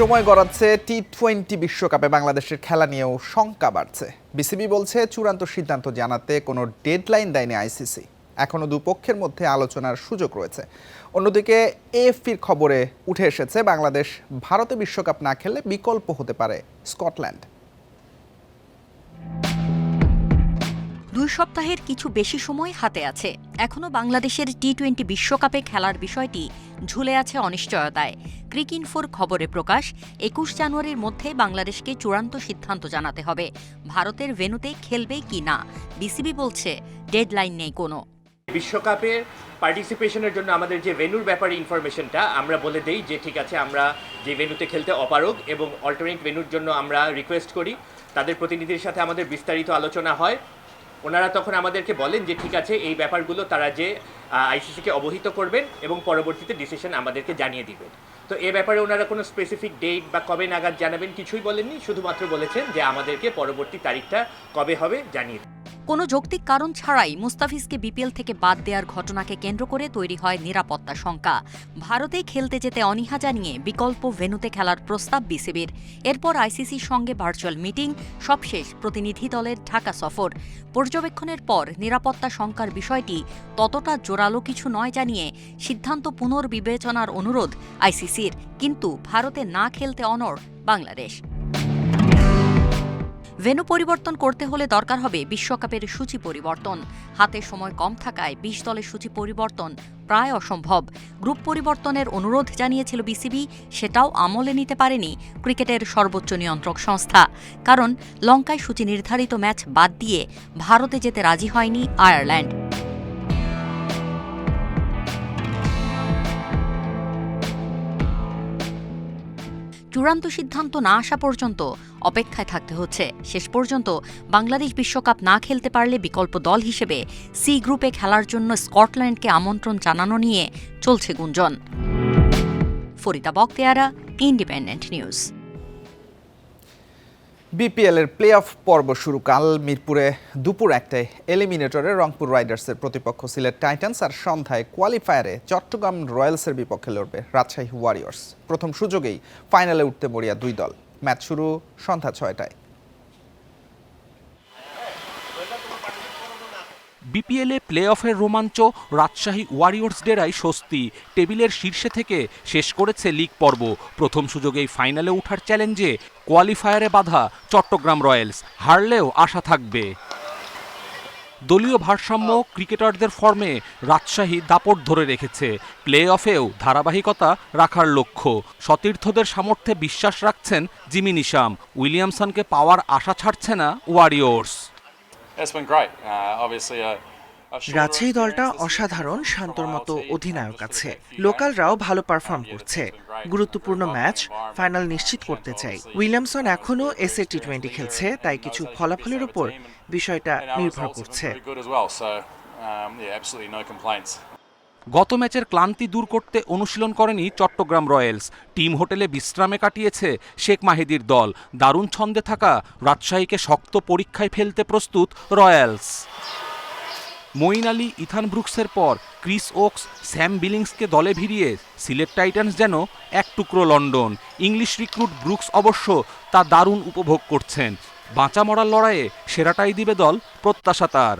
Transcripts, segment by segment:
সময় গড়াচ্ছে T twenty বিশ্বকাপে বাংলাদেশের খেলা নিয়েও শঙ্কা বাড়ছে। বিসিবি বলছে, চূড়ান্ত সিদ্ধান্ত জানাতে কোনো ডেডলাইন দেয়নি আইসিসি। এখনও দুপক্ষের মধ্যে আলোচনার সুযোগ রয়েছে। অন্যদিকে, এএফপির খবরে উঠে এসেছে, বাংলাদেশ ভারতে বিশ্বকাপ না খেললে বিকল্প হতে পারে স্কটল্যান্ড। দুই সপ্তাহের কিছু বেশি সময় হাতে আছে। এখনও বাংলাদেশের টি টোয়েন্টি বিশ্বকাপে খেলার বিষয়টি ঝুলে আছে অনিশ্চয়তায়। ক্রিক ক্রিকইনফোর খবরে প্রকাশ, একুশ জানুয়ারির মধ্যে বাংলাদেশকে চূড়ান্ত সিদ্ধান্ত জানাতে হবে। ভারতের ভেন্যুতে খেলবে কি না? বিসিবি বলছে, ডেডলাইন নেই কোনো। বিশ্বকাপের পার্টিসিপেশনের জন্য আমাদের যে ভেন্যুর ব্যাপারে ইনফরমেশনটা, আমরা বলে দেই যে ঠিক আছে, আমরা যে ভেন্যুতে খেলতে অপারগ এবং অল্টারনেট ভেন্যুর জন্য আমরা রিকোয়েস্ট করি। তাদের প্রতিনিধির সাথে আমাদের বিস্তারিত আলোচনা হয়। ওনারা তখন আমাদেরকে বলেন যে, ঠিক আছে, এই ব্যাপারগুলো তারা যে আইসিসিকে অবহিত করবেন এবং পরবর্তীতে ডিসিশন আমাদেরকে জানিয়ে দিবেন তো এ ব্যাপারে ওনারা কোনো স্পেসিফিক ডেট বা কবে নাগাদ জানাবেন কিছুই বলেননি, শুধুমাত্র বলেছেন যে, আমাদেরকে পরবর্তী তারিখটা কবে হবে জানিয়ে। কোনো যৌক্তিক কারণ ছাড়াই মুস্তাফিজকে বিপিএল থেকে বাদ দেওয়ার ঘটনাকে কেন্দ্র করে তৈরি হয় নিরাপত্তা শঙ্কা। ভারতে খেলতে যেতে অনীহা জানিয়ে বিকল্প ভেন্যুতে খেলার প্রস্তাব বিসিবির। এরপর আইসিসির সঙ্গে ভার্চুয়াল মিটিং, সবশেষ প্রতিনিধি দলের ঢাকা সফর। পর্যবেক্ষণের পর নিরাপত্তা শঙ্কার বিষয়টি ততটা জোরালো কিছু নয় জানিয়ে সিদ্ধান্ত পুনর্বিবেচনার অনুরোধ আইসিসির। কিন্তু ভারতে না খেলতে অনড় বাংলাদেশ। ভেন্যু পরিবর্তন করতে হলে দরকার হবে বিশ্বকাপের সূচি পরিবর্তন। হাতে সময় কম থাকায় বিশ দলের সূচি পরিবর্তন প্রায় অসম্ভব। গ্রুপ পরিবর্তনের অনুরোধ জানিয়েছিল বিসিবি, সেটাও আমলে নিতে পারেনি ক্রিকেটের সর্বোচ্চ নিয়ন্ত্রক সংস্থা। কারণ লঙ্কায় সূচি নির্ধারিত ম্যাচ বাদ দিয়ে ভারতে যেতে রাজি হয়নি আয়ারল্যান্ড। চূড়ান্ত সিদ্ধান্ত না আসা পর্যন্ত অপেক্ষায় থাকতে হচ্ছে। শেষ পর্যন্ত বাংলাদেশ বিশ্বকাপ না খেলতে পারলে বিকল্প দল হিসেবে সি গ্রুপে খেলার জন্য স্কটল্যান্ডকে আমন্ত্রণ জানানো নিয়ে চলছে গুঞ্জন। Farida Bakhtiara, independent news. BPL এর প্লে অফ পর্ব শুরু। কাল মিরপুরে দুপুর একটায় এলিমিনেটরে রংপুর রাইডার্সের প্রতিপক্ষ সিলেট টাইটান্স আর সন্ধ্যায় কোয়ালিফায়ারে চট্টগ্রাম রয়্যালসের বিপক্ষে লড়বে রাজশাহী ওয়ারিয়র্স প্রথম সুযোগেই ফাইনালে উঠতে মরিয়া দুই দল। ম্যাচ শুরু সন্ধ্যা ছয়টায়। বিপিএলে প্লে অফের রোমাঞ্চ রাজশাহী ওয়ারিয়র্স ডেরাই স্বস্তি। টেবিলের শীর্ষে থেকে শেষ করেছে লিগ পর্ব। প্রথম সুযোগেই ফাইনালে ওঠার চ্যালেঞ্জে কোয়ালিফায়ারে বাধা চট্টগ্রাম রয়্যালস, হারলেও আশা থাকবে। দলীয় ভারসাম্য ক্রিকেটারদের ফর্মে রাজশাহী দাপট ধরে রেখেছে। প্লে অফেও ধারাবাহিকতা রাখার লক্ষ্য। সতীর্থদের সামর্থ্যে বিশ্বাস রাখছেন জিমি নিশাম। উইলিয়ামসনকে পাওয়ার আশা ছাড়ছে না ওয়ারিয়র্স। রাজশাহী দলটা অসাধারণ শান্তর মতো অধিনায়ক আছে। লোকালরাও ভালো পারফর্ম করছে। গুরুত্বপূর্ণ ম্যাচ ফাইনাল নিশ্চিত করতে চাই। উইলিয়ামসন এখনও এস এ টি টোয়েন্টি খেলছে, তাই কিছু ফলাফলের উপর বিষয়টা নির্ভর করছে। গত ম্যাচের ক্লান্তি দূর করতে অনুশীলন করেনি চট্টগ্রাম রয়্যালস। টিম হোটেলে বিশ্রামে কাটিয়েছে শেখ মাহিদির দল। দারুণ ছন্দে থাকা রাজশাহীকে শক্ত পরীক্ষায় ফেলতে প্রস্তুত রয়্যালস। মঈন আলী ইথান ব্রুকসের পর ক্রিস ওকস স্যাম বিলিংসকে দলে ভিড়িয়ে সিলেট টাইটান্স যেন এক টুকরো লন্ডন। ইংলিশ রিক্রুট ব্রুকস অবশ্য তা দারুণ উপভোগ করছেন। বাঁচা মরার লড়াইয়ে সেরাটাই দিবে দল প্রত্যাশা তার.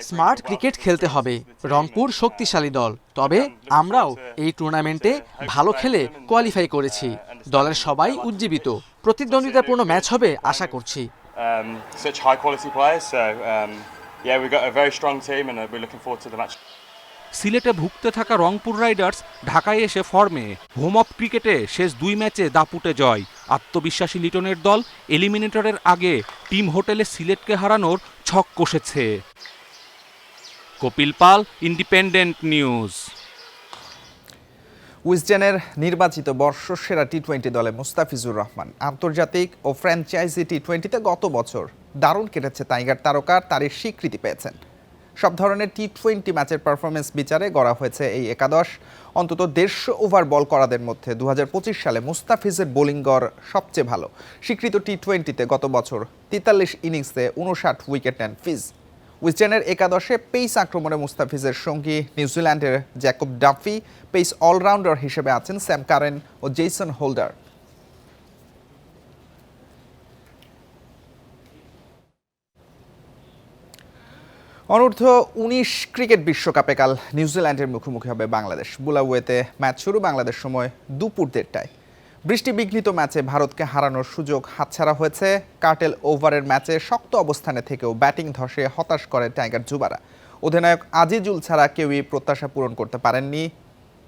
স্মার্ট ক্রিকেট খেলতে হবে। রংপুর শক্তিশালী দল। তবে আমরাও এই টুর্নামেন্টে ভালো খেলে কোয়ালিফাই করেছি। দলের সবাই উজ্জীবিত। প্রতিদ্বন্দ্বিতাপূর্ণ ম্যাচ হবে আশা করছি। Um, such high quality players, so um, yeah, we've got a very strong team, and uh, we're looking forward to the match. সিলেটে ভুগতে থাকা রংপুর রাইডার্স ঢাকায় এসে ফর্মে হোম অফ ক্রিকেটে শেষ দুই ম্যাচে দাপুটে জয়। আত্মবিশ্বাসী লিটনের দল এলিমিনেটরের আগে টিম হোটেলে সিলেটকে হারানোর ছক কষেছে। Kapil Pal independent news. উইজডেনের নির্বাচিত বর্ষসেরা টি টোয়েন্টি দলে মুস্তাফিজুর রহমান আন্তর্জাতিক ও ফ্র্যাঞ্চাইজি টি টোয়েন্টিতে গত বছর দারুণ কেটেছে টাইগার তারকার তারই স্বীকৃতি পেয়েছেন। সব ধরনের টি টোয়েন্টি ম্যাচের পারফরমেন্স বিচারে গড়া হয়েছে এই একাদশ। অন্তত দেড়শো ওভার বল করাদের মধ্যে দু হাজার পঁচিশ সালে মুস্তাফিজের বোলিং গড় সবচেয়ে ভালো। স্বীকৃত টি টোয়েন্টিতে গত বছর তেতাল্লিশ ইনিংসে উনষাট উইকেট নেন ফিজ। উইজডেনের একাদশে পেস আক্রমণে মুস্তাফিজের সঙ্গী নিউজিল্যান্ডের জ্যাকব ডাফি পেস অলরাউন্ডার হিসেবে আছেন স্যাম কারেন ও জেসন হোল্ডার। অনূর্ধ্ব উনিশ ক্রিকেট বিশ্বকাপে কাল নিউজিল্যান্ডের মুখোমুখি হবে বাংলাদেশ। বুলাওয়েতে ম্যাচ শুরু বাংলাদেশ সময় দুপুর দেড়টায়। বৃষ্টি বিঘ্নিত ম্যাচে ভারতকে হারানোর সুযোগ হাতছাড়া হয়েছে। কার্টেল ওভারের ম্যাচে শক্ত অবস্থানে থেকেও ব্যাটিং ধসে হতাশ করে টাইগার যুবারা। অধিনায়ক আজিজুল ছাড়া কেউই প্রত্যাশা পূরণ করতে পারেননি।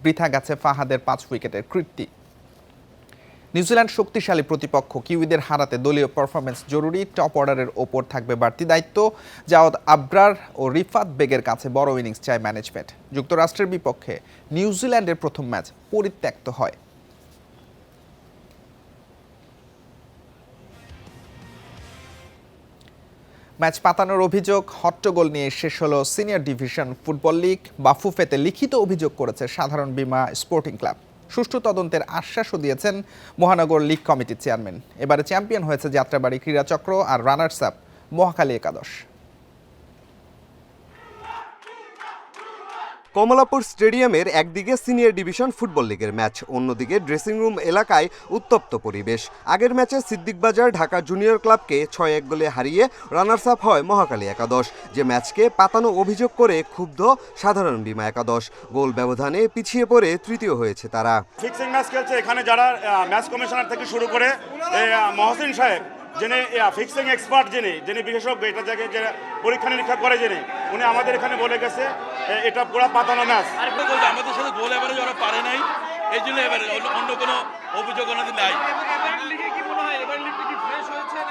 বৃথা গেছে ফাহাদের পাঁচ উইকেটের কৃত্তি নিউজিল্যান্ড শক্তিশালী প্রতিপক্ষ কিউইদের হারাতে দলীয় পারফরমেন্স জরুরি। টপ অর্ডারের ওপর থাকবে বাড়তি দায়িত্ব। জাওয়াদ আব্রার ও রিফাত বেগের কাছে বড় ইনিংস চায় ম্যানেজমেন্ট। যুক্তরাষ্ট্রের বিপক্ষে নিউজিল্যান্ডের প্রথম ম্যাচ পরিত্যক্ত হয়। ম্যাচ পাতানোর অভিযোগ হট্টগোল নিয়ে শেষ হলো সিনিয়র ডিভিশন ফুটবল লিগ। বাফুফেতে লিখিত অভিযোগ করেছে সাধারণ বীমা স্পোর্টিং ক্লাব। সুষ্ঠু তদন্তের আশ্বাসও দিয়েছেন মহানগর লীগ কমিটির চেয়ারম্যান। এবারে চ্যাম্পিয়ন হয়েছে যাত্রাবাড়ি ক্রীড়াচক্র আর রানার্স আপ মহাকালী একাদশ। কমলাপুর স্টেডিয়ামের একদিকে সিনিয়র ডিভিশন ফুটবল লিগের ম্যাচ, অন্যদিকে ড্রেসিং রুম এলাকায় উত্তপ্ত পরিবেশ। আগের ম্যাচে সিদ্দিকবাজার ঢাকা জুনিয়র ক্লাবকে ছয় এক গোলে হারিয়ে রানার্স আপ হয় মহাকালী একাদশ। যে ম্যাচকে পাতানো অভিযোগ করে ক্ষুব্ধ সাধারণ বীমা একাদশ। গোল ব্যবধানে পিছিয়ে পড়ে তৃতীয় হয়েছে তারা। ফিক্সিং ম্যাচ খেলছে এখানে যারা ম্যাচ কমিশনার থেকে শুরু করে মহসিন সাহেব, যিনি ফিক্সিং এক্সপার্ট যিনি যিনি বিশেষজ্ঞ, এটা থেকে যে পরীক্ষা নিরীক্ষা করে যিনি, উনি আমাদের এখানে বলে গেছে এটা পুরো পাতানো নাচ। আরেকটা বলতে আমাদের সাথে গোল এবারে ওরা পারে নাই। এই জন্য এবারে অন্য- অন্য কোনো অভিযোগ ওনাদের নাই।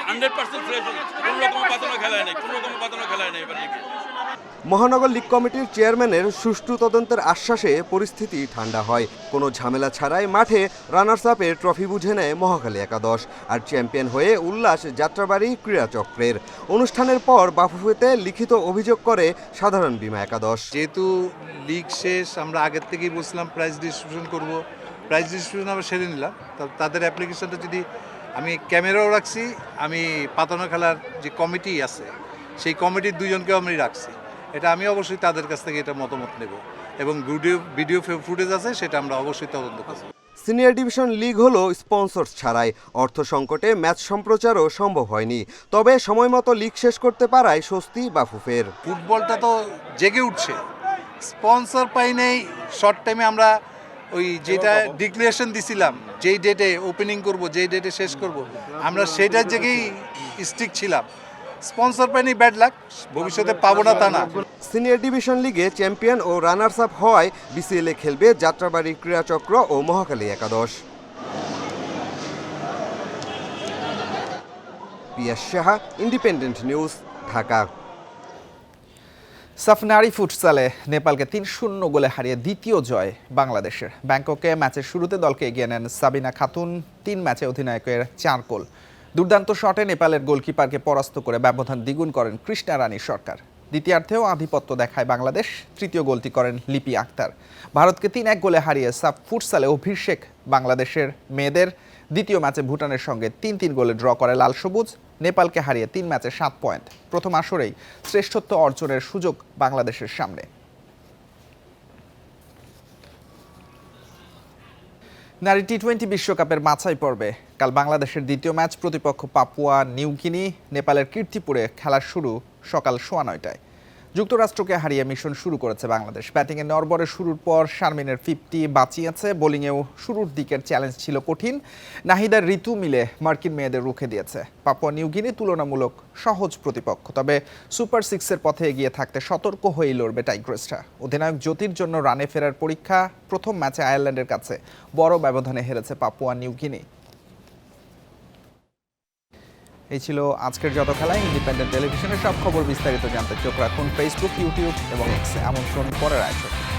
হান্ড্রেড পার্সেন্ট ফ্রেশ হয়েছে কোনো রকম পাতানো খেলায় নেই কোনো রকম পাতানো খেলায় নেই এবার লিগে। মহানগর লীগ কমিটির চেয়ারম্যানের সুষ্ঠু তদন্তের আশ্বাসে পরিস্থিতি ঠান্ডা হয়। কোনো ঝামেলা ছাড়াই মাঠে রানার্স আপের ট্রফি বুঝে নেয় মহাকালী একাদশ আর চ্যাম্পিয়ন হয়ে উল্লাস যাত্রাবাড়ি ক্রীড়াচক্রের। অনুষ্ঠানের পর বাফুফেতে লিখিত অভিযোগ করে সাধারণ বীমা একাদশ। যেহেতু লিগ শেষ, আমরা আগের থেকেই বলছিলাম প্রাইজ ডিস্ট্রিবিউশন করব। প্রাইজ ডিস্ট্রিবিউশন আমরা সেরে নিলাম। তাদের অ্যাপ্লিকেশনটা যদি আমি ক্যামেরাও রাখছি, আমি পাতানো খেলার যে কমিটি আছে, সেই কমিটির দুজনকেও আমি রাখছি। এটা আমি অবশ্যই তাদের কাছ থেকে এটা মতামত নেব। এবং ভিডিও ভিডিও ফুটেজ আছে সেটা আমরা অবশ্যই তদন্ত করব। সিনিয়র ডিভিশন লিগ হলো স্পন্সর ছাড়াই। অর্থ সংকটে ম্যাচ সম্প্রচারও সম্ভব হয়নি। তবে সময়মতো লিগ শেষ করতে পারায় স্বস্তি বাফুফের। ফুটবলটা তো জেগে উঠছে। স্পন্সর পাই নেই শর্ট টাইমে আমরা ওই যেটা ডিক্লারেশন দিছিলাম যেই ডেটে ওপেনিং করব যেই ডেটে শেষ করব আমরা সেটার জেগেই স্টিক ছিলাম। স্পন্সর পাইনি ব্যাড লাক ভবিষ্যতে পাবো না তা না। সিনিয়র ডিভিশন লিগে চ্যাম্পিয়ন ও রানার্স আপ হওয়ায় বিসিএলে খেলবে যাত্রাবাড়ি ক্রীড়াচক্র ও মহাকালী একাদশ। Piyas Saha independent news Dhaka. সাফনারি ফুটসালে নেপালকে তিন শূন্য গোলে হারিয়ে দ্বিতীয় জয় বাংলাদেশের। ব্যাংককে ম্যাচের শুরুতে দলকে এগিয়ে নেন সাবিনা খাতুন। তিন ম্যাচে অধিনায়কের চার গোল। দুর্দান্ত শটে নেপালের গোলকিপারকে পরাস্ত করে ব্যবধান দ্বিগুণ করেন কৃষ্ণা রানী সরকার। দ্বিতীয়ার্ধেও আধিপত্য দেখায় বাংলাদেশ, তৃতীয় গোলটি করেন লিপি আক্তার। ভারতকে তিন এক গোলে হারিয়ে সাফ ফুটসালে অভিষেক বাংলাদেশের মেয়েদের। দ্বিতীয় ম্যাচে ভুটানের সঙ্গে তিন তিন গোলে ড্র করে লাল সবুজ। নেপালকে হারিয়ে তিন ম্যাচে সাত পয়েন্ট। প্রথম আসরেই শ্রেষ্ঠত্ব অর্জনের সুযোগ বাংলাদেশের সামনে। নারী টি টোয়েন্টি বিশ্বকাপের মাছাই পর্বে কাল বাংলাদেশের দ্বিতীয় ম্যাচ প্রতিপক্ষ পাপুয়া নিউগিনি নেপালের কীর্তিপুরে খেলা শুরু সকাল সোয়া নয়টায়। যুক্তরাষ্ট্রকে হারিয়ে মিশন শুরু করেছে বাংলাদেশ। ব্যাটিংয়ে নরবরের শুরুর পর শারমিনের ফিফটি বাঁচিয়েছে। বোলিংয়েও শুরুর দিকের চ্যালেঞ্জ ছিল কঠিন। নাহিদার ঋতু মিলে মার্কিন মেয়েদের রুখে দিয়েছে। পাপুয়া নিউগিনি তুলনামূলক সহজ প্রতিপক্ষ, তবে সুপার সিক্সের পথে এগিয়ে থাকতে সতর্ক হয়েই লড়বে টাইগ্রেসরা। অধিনায়ক জ্যোতির জন্য রানে ফেরার পরীক্ষা প্রথম ম্যাচে আয়ারল্যান্ডের কাছে বড় ব্যবধানে হেরেছে পাপুয়া নিউগিনি। এই ছিল আজকের যত খেলা ইন্ডিপেন্ডেন্ট টেলিভিশনের সব খবর বিস্তারিত জানতে চোখ রাখুন ফেসবুক ইউটিউব এবং এক্সে আমন্ত্রণ পরের আয়োজন।